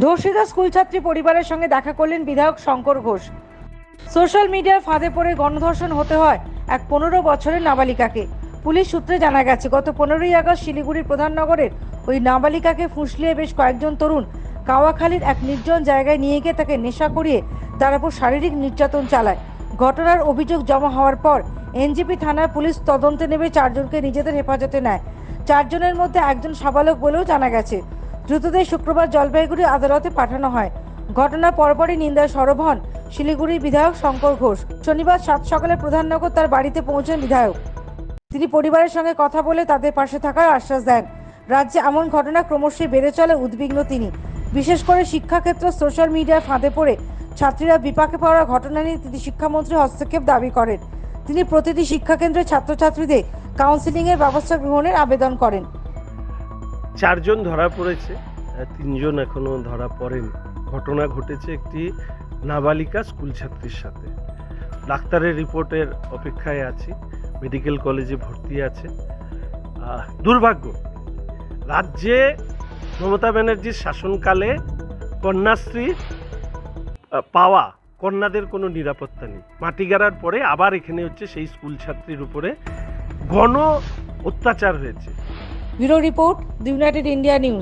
ধর্ষিত স্কুলছাত্রী পরিবারের সঙ্গে দেখা করলেন বিধায়ক শঙ্কর ঘোষ। সোশ্যাল মিডিয়ার ফাঁদে পড়ে গণধর্ষণ হতে হয় এক পনেরো বছরের নাবালিকাকে। পুলিশ সূত্রে জানা গেছে, গত পনেরোই আগস্ট শিলিগুড়ির প্রধাননগরের ওই নাবালিকাকে ফুঁসলিয়ে বেশ কয়েকজন তরুণ কাওয়াখালীর এক নির্জন জায়গায় নিয়ে গিয়ে তাকে নেশা করিয়ে তার উপর শারীরিক নির্যাতন চালায়। ঘটনার অভিযোগ জমা হওয়ার পর এনজিপি থানার পুলিশ তদন্তে নেমে চারজনকে নিজেদের হেফাজতে নেয়। চারজনের মধ্যে একজন সাবালক বলেও জানা গেছে দ্রুতদের শুক্রবার জলপাইগুড়ি আদালতে পাঠানো হয়। ঘটনার পরপরই নিন্দায় সরব হন শিলিগুড়ির বিধায়ক শঙ্কর ঘোষ। শনিবার সাত সকালে প্রধাননগর তার বাড়িতে পৌঁছেন বিধায়ক। তিনি পরিবারের সঙ্গে কথা বলে তাদের পাশে থাকার আশ্বাস দেন। রাজ্যে এমন ঘটনা ক্রমশই বেড়ে চলে উদ্বিগ্ন তিনি। বিশেষ করে শিক্ষাক্ষেত্র, সোশ্যাল মিডিয়ায় ফাঁদে পড়ে ছাত্রীরা বিপাকে পড়ার ঘটনা নিয়ে তিনি শিক্ষামন্ত্রী হস্তক্ষেপ দাবি করেন। তিনি প্রতিটি শিক্ষাকেন্দ্রে ছাত্রছাত্রীদের কাউন্সিলিংয়ের ব্যবস্থা গ্রহণের আবেদন করেন। চারজন ধরা পড়েছে তিনজন এখনও ধরা পড়েনি। ঘটনা ঘটেছে একটি নাবালিকা স্কুল ছাত্রীর সাথে। ডাক্তারের রিপোর্টের অপেক্ষায় আছি, মেডিকেল কলেজে ভর্তি আছে। দুর্ভাগ্য, রাজ্যে মমতা ব্যানার্জির শাসনকালে কন্যাশ্রী পাওয়া কন্যাদের কোনো নিরাপত্তা নেই। মাটি গাড়ার পরে আবার এখানে হচ্ছে সেই স্কুল ছাত্রীর উপরে ঘন অত্যাচার হয়েছে। Bureau report the United India News.